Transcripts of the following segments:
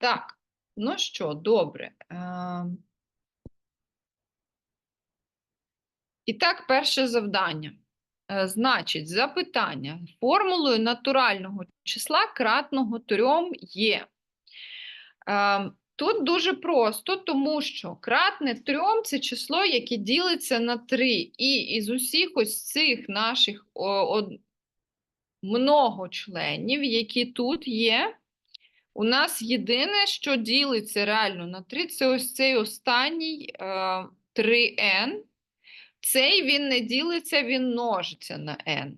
Так, ну що, добре. І так, перше завдання. Е, Значить, запитання. Формулою натурального числа кратного трьом є. Ем, Тут дуже просто, тому що кратне трьом це число, яке ділиться на 3. І із усіх ось цих наших о, од- многочленів, які тут є, у нас єдине, що ділиться реально на 3, це ось цей останній е, 3n. Цей він не ділиться, він множиться на n.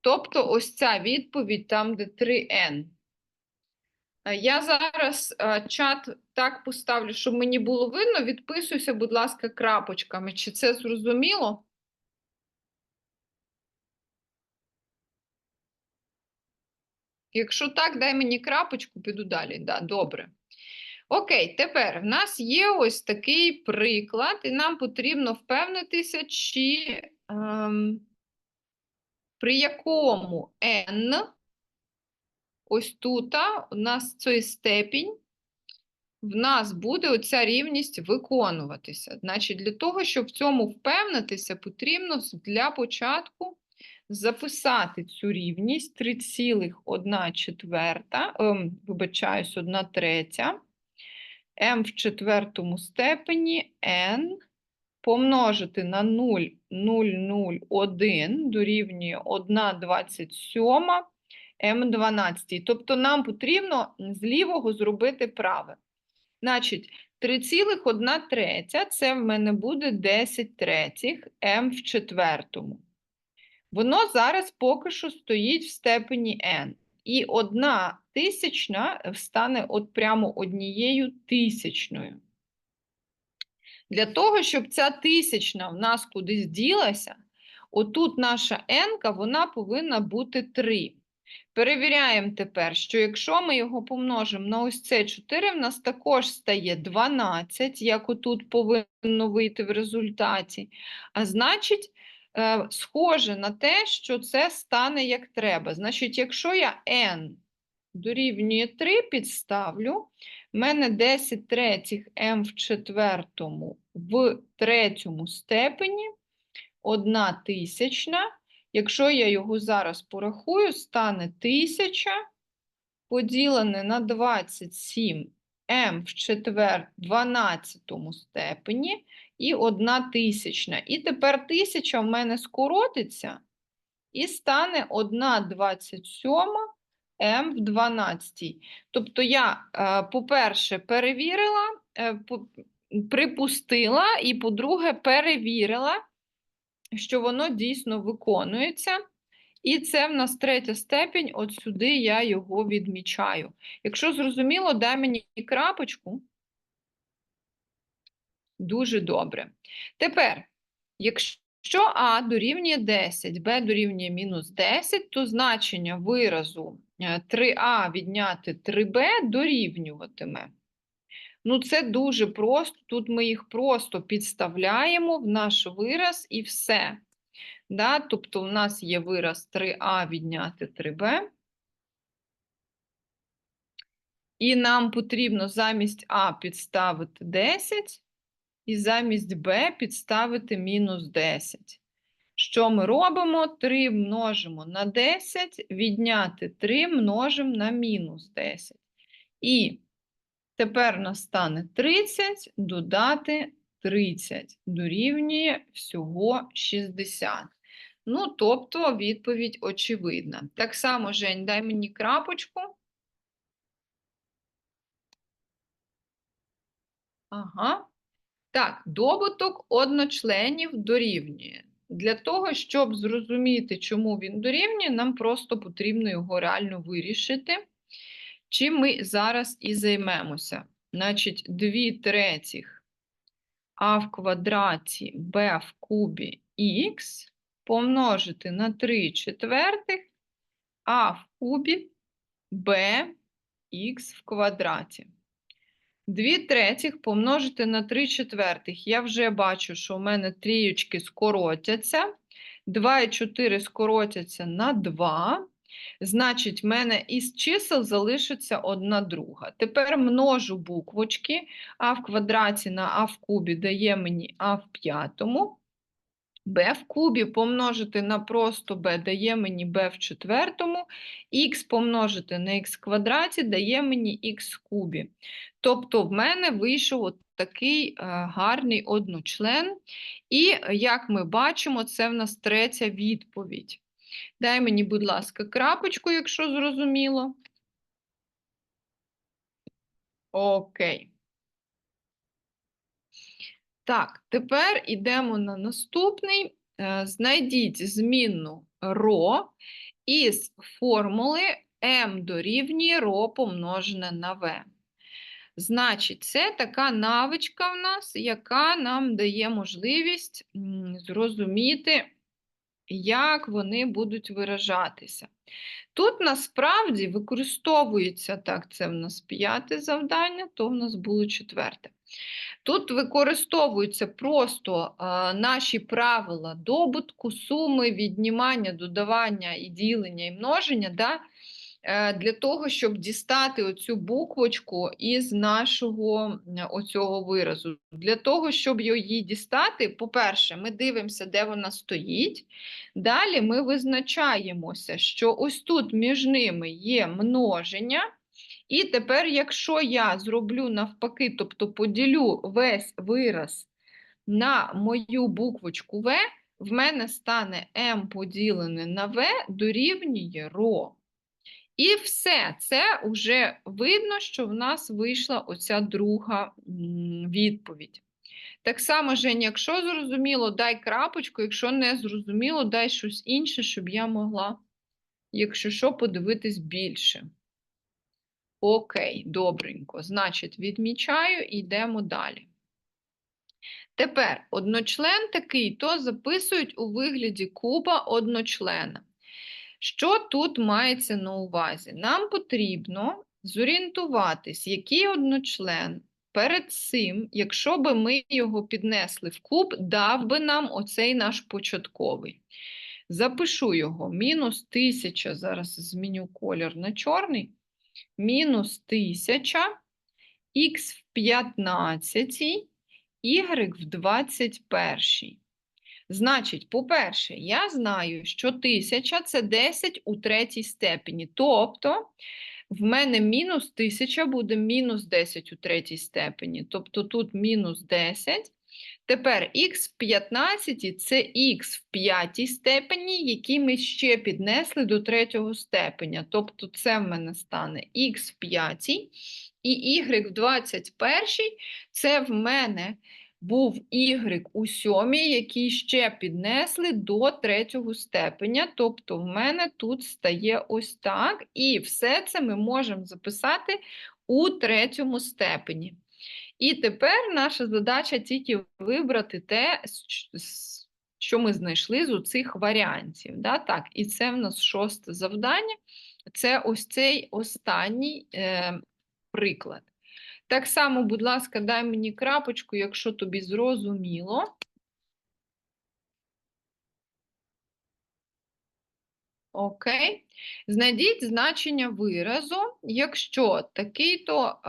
Тобто ось ця відповідь там, де 3n. Е, Я зараз е, чат так поставлю, щоб мені було видно. Відписуйся, будь ласка, крапочками. Чи це зрозуміло? Якщо так, дай мені крапочку, піду далі. Да, добре. Окей, тепер в нас є ось такий приклад, і нам потрібно впевнитися, чи ем, при якому n, ось тут, у нас цей степінь, в нас буде оця рівність виконуватися. Значить, для того, щоб в цьому впевнитися, потрібно для початку записати цю рівність 3,1 четверта, ем, вибачаюсь, 1 третя, m в четвертому степені n помножити на 0,001 дорівнює 1,27 m 12. Тобто нам потрібно з лівого зробити праве. Значить, 3,1 третя це в мене буде 10 третіх m в четвертому. Воно зараз поки що стоїть в степені n. І одна тисячна стане от прямо однією тисячною. Для того, щоб ця тисячна в нас кудись ділася, отут наша n, вона повинна бути 3. Перевіряємо тепер, що якщо ми його помножимо на ось це 4, в нас також стає 12, як отут повинно вийти в результаті. А значить, схоже на те, що це стане як треба. Значить, якщо я n дорівнює 3 підставлю, в мене 10 третіх m в четвертому в третьому степені, 1 тисячна. Якщо я його зараз порахую, стане 1000 поділене на 27 m в четвер 12 степені і 1 тисячна. І тепер тисяча в мене скоротиться і стане 1 27 m в 12. Тобто я, е, по-перше, перевірила, е, припустила, і, по-друге, перевірила, що воно дійсно виконується. І це в нас третя степень, от сюди я його відмічаю. Якщо зрозуміло, дай мені крапочку. Дуже добре. Тепер, якщо А дорівнює 10, Б дорівнює мінус 10, то значення виразу е, 3А відняти 3Б дорівнюватиме. Ну, це дуже просто. Тут ми їх просто підставляємо в наш вираз і все. Да? Тобто, у нас є вираз 3а відняти 3b. І нам потрібно замість А підставити 10 і замість Б підставити мінус 10. Що ми робимо? 3 множимо на 10, відняти 3 множимо на мінус 10. І тепер настане 30, додати 30 дорівнює всього 60. Ну, тобто відповідь очевидна. Так само, Жень, дай мені крапочку. Ага. Так, добуток одночленів дорівнює. Для того, щоб зрозуміти, чому він дорівнює, нам просто потрібно його реально вирішити. Чим ми зараз і займемося. Значить, 2 третіх а в квадраті b в кубі х помножити на 3 четвертих а в кубі b х в квадраті. 2 третіх помножити на 3 четвертих. Я вже бачу, що у мене трієчки скоротяться. 2 і 4 скоротяться на 2. Значить, в мене із чисел залишиться одна друга. Тепер множу буквочки, а в квадраті на а в кубі дає мені а в п'ятому. B в кубі помножити на просто b дає мені b в четвертому, х помножити на х квадраті дає мені х в кубі. Тобто в мене вийшов от такий е, гарний одночлен. І, е, як ми бачимо, це в нас третя відповідь. Дай мені, будь ласка, крапочку, якщо зрозуміло. Окей. Так, тепер йдемо на наступний. Е, Знайдіть змінну ро із формули m дорівнює ро помножене на v. Значить, це така навичка в нас, яка нам дає можливість зрозуміти, як вони будуть виражатися. Тут насправді використовується так, це в нас п'яте завдання, то в нас було четверте. Тут використовуються просто а, наші правила добутку, суми, віднімання, додавання і ділення і множення, да, для того, щоб дістати оцю буквочку із нашого оцього виразу. Для того, щоб її дістати, по-перше, ми дивимося, де вона стоїть. Далі ми визначаємося, що ось тут між ними є множення. І тепер, якщо я зроблю навпаки, тобто поділю весь вираз на мою буквочку В, в мене стане m поділене на В дорівнює ро. І все, це вже видно, що в нас вийшла оця друга відповідь. Так само, Жень, якщо зрозуміло, дай крапочку, якщо не зрозуміло, дай щось інше, щоб я могла, якщо що, подивитись більше. Окей, добренько. Значить, відмічаю йдемо далі. Тепер одночлен такий, то записують у вигляді куба одночлена. Що тут мається на увазі? Нам потрібно зорієнтуватись, який одночлен перед цим, якщо би ми його піднесли в куб, дав би нам оцей наш початковий. Запишу його мінус 1000, зараз зміню колір на чорний мінус 1000, х в 15, y в 21. Значить, по-перше, я знаю, що 1000 – це 10 у третій степені. Тобто, в мене мінус 1000 буде мінус 10 у третій степені. Тобто тут мінус 10. Тепер х в 15 це х в п'ятій степені, який ми ще піднесли до третього степеня. Тобто це в мене стане х в п'ятій, і y в 21 це в мене був y у сьомій, який ще піднесли до третього степеня. Тобто в мене тут стає ось так. І все це ми можемо записати у третьому степені. І тепер наша задача тільки вибрати те, що ми знайшли з цих варіантів. Да? Так, і це в нас шосте завдання. Це ось цей останній е, приклад. Так само, будь ласка, дай мені крапочку, якщо тобі зрозуміло. Окей. Знайдіть значення виразу, якщо такий-то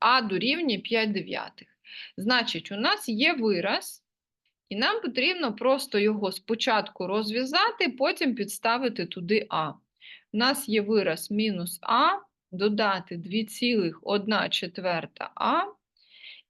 а дорівнює 5 дев'ятих. Значить, у нас є вираз, і нам потрібно просто його спочатку розв'язати, потім підставити туди а. У нас є вираз мінус а, додати 2,1 четверта а.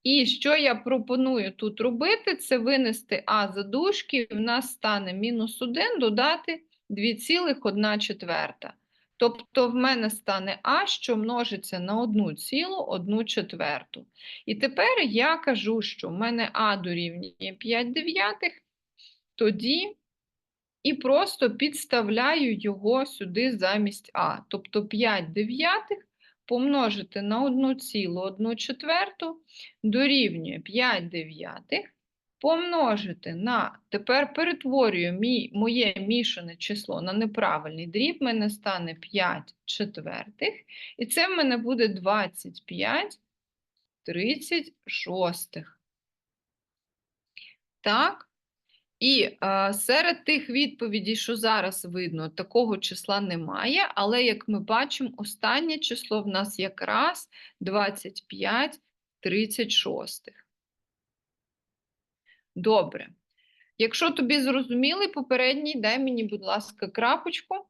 І що я пропоную тут робити, це винести а за дужки, в нас стане мінус 1 додати 2,1 четверта. Тобто в мене стане а, що множиться на 1,1 четверту. І тепер я кажу, що в мене а дорівнює 5 дев'ятих, тоді і просто підставляю його сюди замість а. Тобто 5 дев'ятих помножити на 1,1 четверту дорівнює 5 дев'ятих помножити на, тепер перетворюю мій, моє мішане число на неправильний дріб, в мене стане 5 четвертих, і це в мене буде 25 36. Так? І е, серед тих відповідей, що зараз видно, такого числа немає, але як ми бачимо, останнє число в нас якраз 25 36. Добре. Якщо тобі зрозумілий попередній, дай мені, будь ласка, крапочку.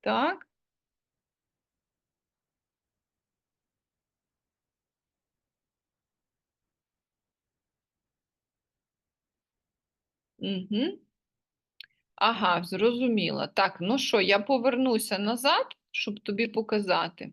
Так. Угу. Ага, зрозуміла. Так, ну що, я повернуся назад, щоб тобі показати.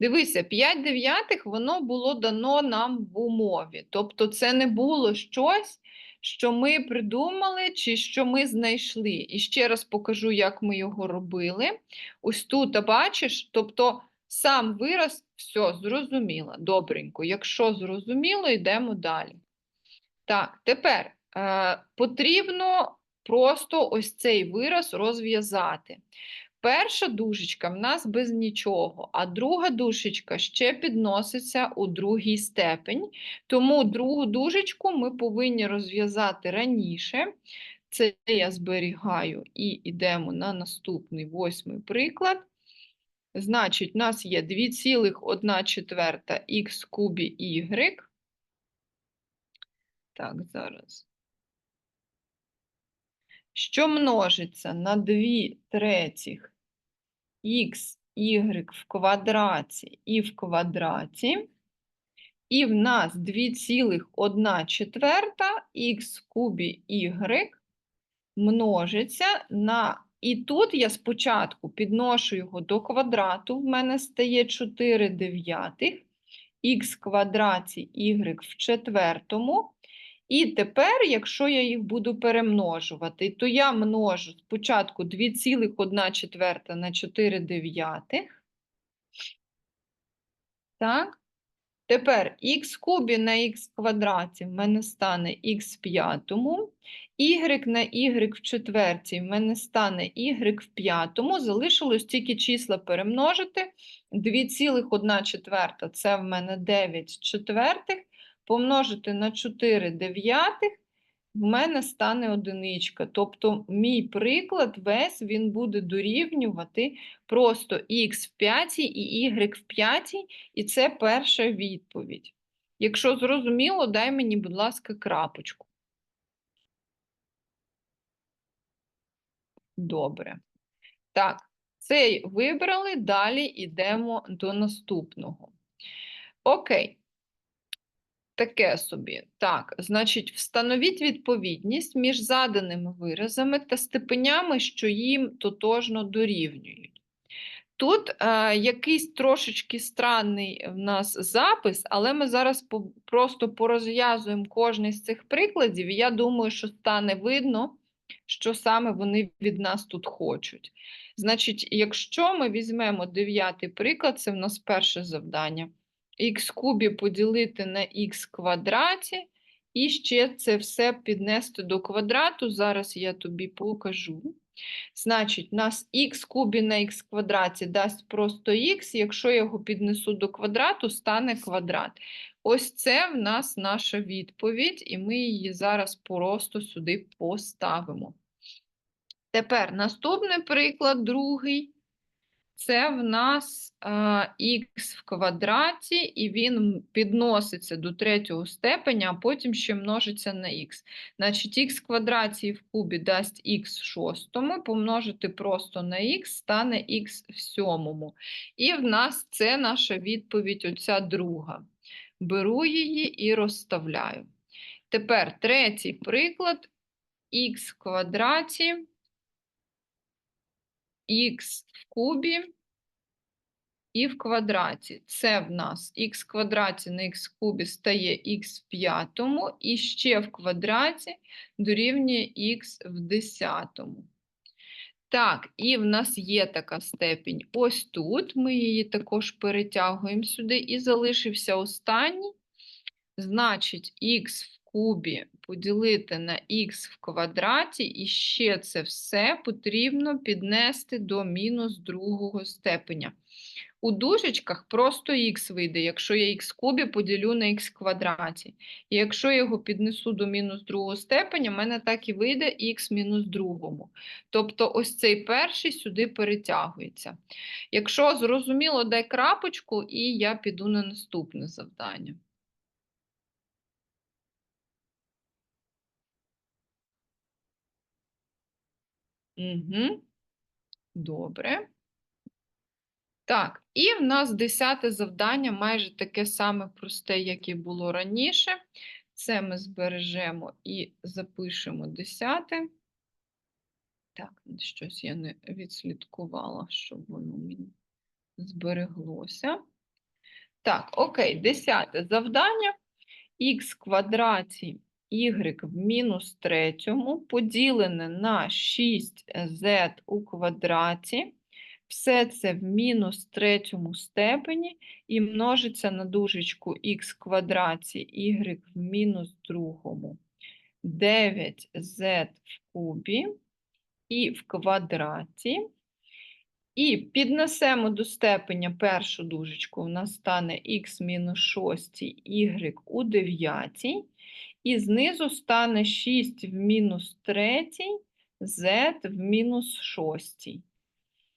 Дивися, 5 дев'ятих воно було дано нам в умові. Тобто це не було щось, що ми придумали чи що ми знайшли. І ще раз покажу, як ми його робили. Ось тут, бачиш, тобто сам вираз, все, зрозуміло, добренько. Якщо зрозуміло, йдемо далі. Так, тепер потрібно просто ось цей вираз розв'язати. Перша дужечка в нас без нічого, а друга дужечка ще підноситься у другий степень. Тому другу дужечку ми повинні розв'язати раніше. Це я зберігаю і йдемо на наступний восьмий приклад. Значить, у нас є 2,1 четверта х кубі y. Так, зараз. Що множиться на 2 третіх х, y в квадраті і в квадраті. І в нас 2,1 четверта х кубі y множиться на. І тут я спочатку підношу його до квадрату, в мене стає 4 дев'ятих, х квадраті y в четвертому. І тепер, якщо я їх буду перемножувати, то я множу спочатку 2,1 четверта на 4 дев'ятих. Так. Тепер х кубі на х квадраті в мене стане х в п'ятому, y на y в четвертій в мене стане y в п'ятому. Залишилось тільки числа перемножити. 2,1 четверта це в мене 9 четвертих помножити на 4 дев'ятих, в мене стане одиничка. Тобто, мій приклад весь він буде дорівнювати просто х в п'ятій і y в п'ятій, і це перша відповідь. Якщо зрозуміло, дай мені, будь ласка, крапочку. Добре. Так, цей вибрали, далі йдемо до наступного. Окей таке собі. Так, значить, встановіть відповідність між заданими виразами та степенями, що їм тотожно дорівнюють. Тут е, якийсь трошечки странний в нас запис, але ми зараз по, просто порозв'язуємо кожний з цих прикладів, і я думаю, що стане видно, що саме вони від нас тут хочуть. Значить, якщо ми візьмемо дев'ятий приклад, це в нас перше завдання х кубі поділити на х квадраті, і ще це все піднести до квадрату. Зараз я тобі покажу. Значить, у нас х кубі на х квадраті дасть просто х, якщо я його піднесу до квадрату, стане квадрат. Ось це в нас наша відповідь, і ми її зараз просто сюди поставимо. Тепер наступний приклад, другий це в нас х в квадраті, і він підноситься до третього степеня, а потім ще множиться на х. Значить, х в квадраті в кубі дасть х в шостому, помножити просто на х стане х в сьомому. І в нас це наша відповідь, оця друга. Беру її і розставляю. Тепер третій приклад х в квадраті х в кубі і в квадраті. Це в нас х в квадраті на х в кубі стає х в п'ятому, і ще в квадраті дорівнює х в десятому. Так, і в нас є така степінь. Ось тут ми її також перетягуємо сюди, і залишився останній. Значить, х в кубі поділити на х в квадраті, і ще це все потрібно піднести до мінус другого степеня. у дужечках просто х вийде, якщо я х кубі поділю на х квадраті. І якщо я його піднесу до мінус другого степеня, в мене так і вийде х мінус другому. Тобто ось цей перший сюди перетягується. Якщо зрозуміло, дай крапочку, і я піду на наступне завдання. Угу. Добре. Так, і в нас десяте завдання майже таке саме просте, як і було раніше. Це ми збережемо і запишемо десяте. Так, щось я не відслідкувала, щоб воно мені збереглося. Так, окей, десяте завдання. Х квадраті y в мінус третьому поділене на 6z у квадраті. Все це в мінус третьому степені і множиться на дужечку х квадраті y в мінус другому. 9z в кубі і в квадраті. І піднесемо до степеня першу дужечку, у нас стане х мінус 6, y у 9, і знизу стане 6 в мінус 3, z в мінус 6.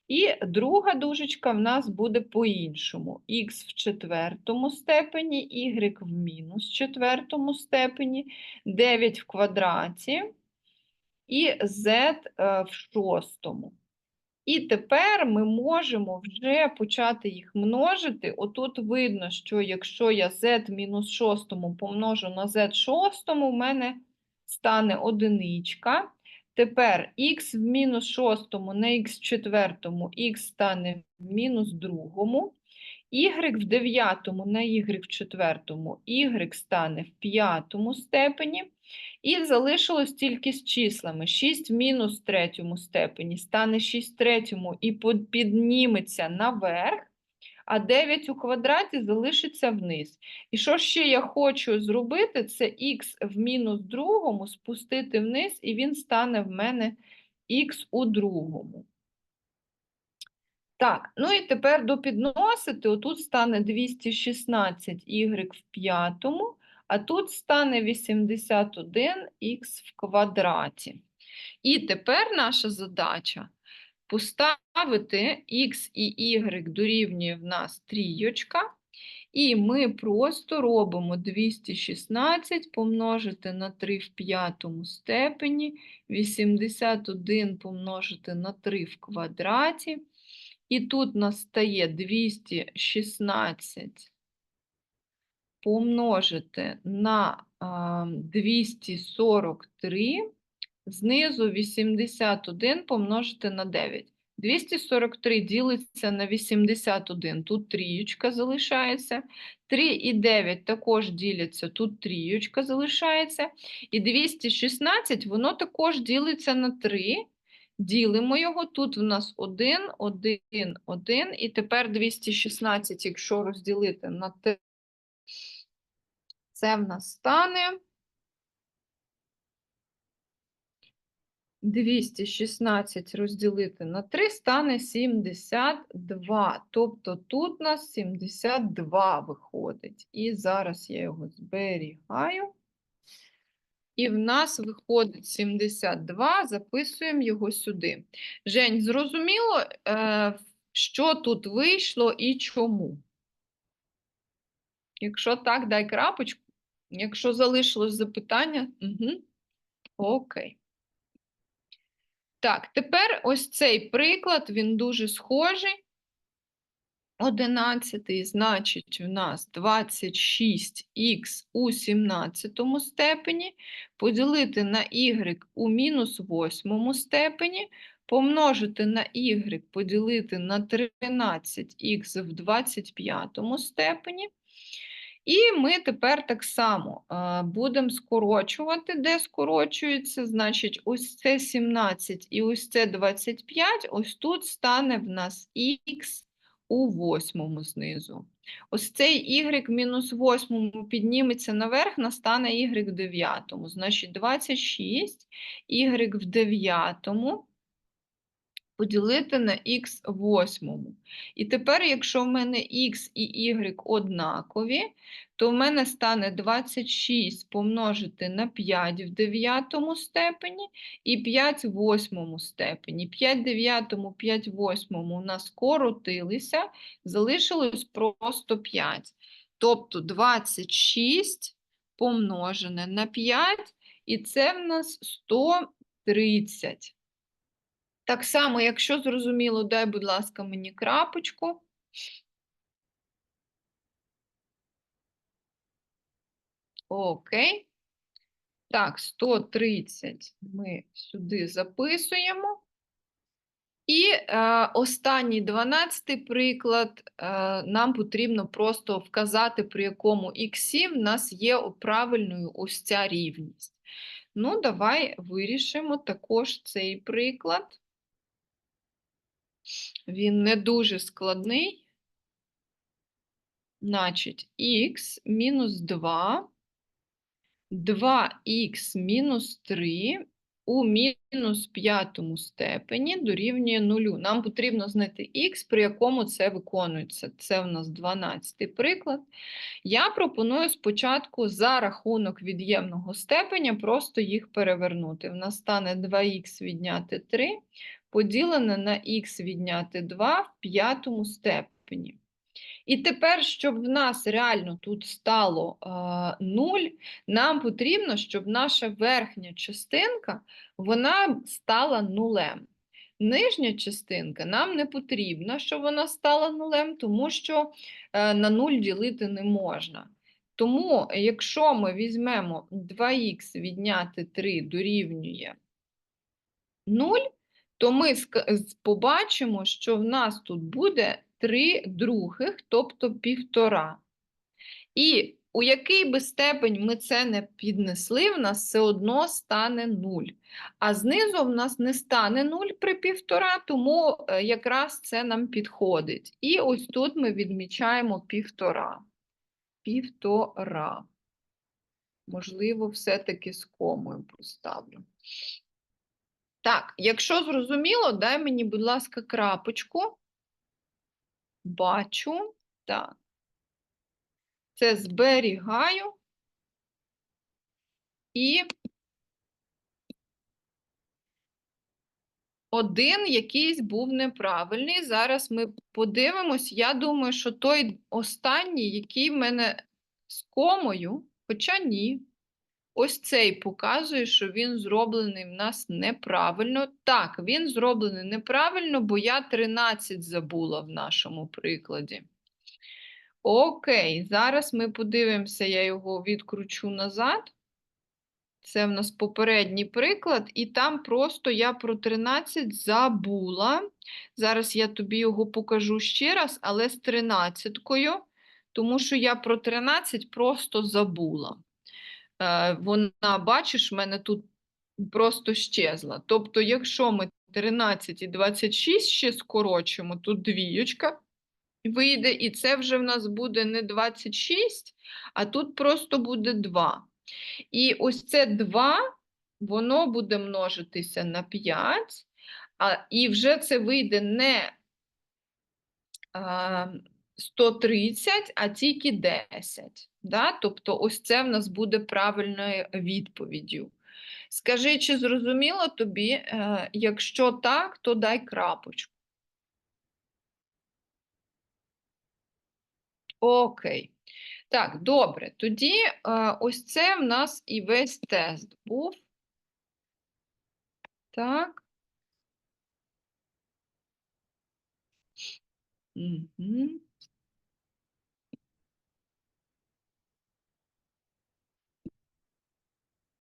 І друга дужечка в нас буде по-іншому. х в четвертому степені, y в мінус четвертому степені, 9 в квадраті і z е, в шостому. І тепер ми можемо вже почати їх множити. Отут видно, що якщо я z мінус шостому помножу на z шостому, в мене стане одиничка. Тепер х в мінус шостому на х четвертому, х стане в мінус другому, y в дев'ятому на y в четвертому, y стане в п'ятому степені. І залишилось тільки з числами. 6 в мінус третьому степені стане 6 в третьому і підніметься наверх, а 9 у квадраті залишиться вниз. І що ще я хочу зробити, це х в мінус другому спустити вниз, і він стане в мене х у другому. Так, ну і тепер допідносити, отут стане 216 y в п'ятому, а тут стане 81х в квадраті. І тепер наша задача поставити х і y дорівнює в нас трійочка, і ми просто робимо 216 помножити на 3 в п'ятому степені, 81 помножити на 3 в квадраті. І тут нас стає 216 помножити на 243, знизу 81 помножити на 9. 243 ділиться на 81, тут трієчка залишається. 3 і 9 також діляться, тут трієчка залишається. І 216 воно також ділиться на 3. Ділимо його, тут в нас 1, 1, 1, і тепер 216, якщо розділити на 3, це в нас стане 216 розділити на 3 стане 72. Тобто тут у нас 72 виходить. І зараз я його зберігаю. І в нас виходить 72, записуємо його сюди. Жень, зрозуміло, е, що тут вийшло і чому? Якщо так, дай крапочку. Якщо залишилось запитання, угу. окей. Так, тепер ось цей приклад, він дуже схожий. 11, значить, у нас 26х у 17 степені, поділити на y у мінус 8 степені, помножити на y, поділити на 13х в 25 степені. І ми тепер так само будемо скорочувати, де скорочується, значить, ось це 17 і ось це 25, ось тут стане в нас х у восьмому знизу. Ось цей y мінус восьмому підніметься наверх, настане y в дев'ятому. Значить, 26, y в дев'ятому поділити на х восьмому. І тепер, якщо в мене х і y однакові, то в мене стане 26 помножити на 5 в дев'ятому степені і 5 в восьмому степені. 5 в дев'ятому, 5 в восьмому у нас скоротилися, залишилось просто 5. Тобто 26 помножене на 5, і це в нас 130. Так само, якщо зрозуміло, дай, будь ласка, мені крапочку. Окей. Так, 130 ми сюди записуємо. І е, останній 12 приклад, е, нам потрібно просто вказати, при якому х в нас є правильною ось ця рівність. Ну, давай вирішимо також цей приклад. Він не дуже складний. Значить, х мінус 2, 2х мінус 3 у мінус п'ятому степені дорівнює нулю. Нам потрібно знайти х, при якому це виконується. Це у нас 12 приклад. Я пропоную спочатку за рахунок від'ємного степеня просто їх перевернути. В нас стане 2х відняти 3, поділене на х відняти 2 в п'ятому степені. І тепер, щоб в нас реально тут стало е, 0, нам потрібно, щоб наша верхня частинка вона стала нулем. Нижня частинка нам не потрібна, щоб вона стала нулем, тому що е, на 0 ділити не можна. Тому, якщо ми візьмемо 2х відняти 3 дорівнює 0, то ми побачимо, що в нас тут буде 3 других, тобто півтора. І у який би степень ми це не піднесли, в нас все одно стане 0. А знизу в нас не стане 0 при півтора, тому е, якраз це нам підходить. І ось тут ми відмічаємо півтора. Півтора. Можливо, все-таки з комою поставлю. Так, якщо зрозуміло, дай мені, будь ласка, крапочку. Бачу. Так. Це зберігаю. І один якийсь був неправильний. Зараз ми подивимось. Я думаю, що той останній, який в мене з комою, хоча ні. Ось цей показує, що він зроблений в нас неправильно. Так, він зроблений неправильно, бо я 13 забула в нашому прикладі. Окей, зараз ми подивимося, я його відкручу назад. Це в нас попередній приклад, і там просто я про 13 забула. Зараз я тобі його покажу ще раз, але з 13-кою, тому що я про 13 просто забула. Е, вона, бачиш, в мене тут просто щезла. Тобто, якщо ми 13 і 26 ще скорочимо, тут двіючка вийде, і це вже в нас буде не 26, а тут просто буде 2. І ось це 2, воно буде множитися на 5, а, і вже це вийде не а, 130, а тільки 10. Да? Тобто, ось це в нас буде правильною відповіддю. Скажи, чи зрозуміло тобі, е, якщо так, то дай крапочку. Окей. Так, добре. Тоді е, ось це в нас і весь тест був. Так. Угу.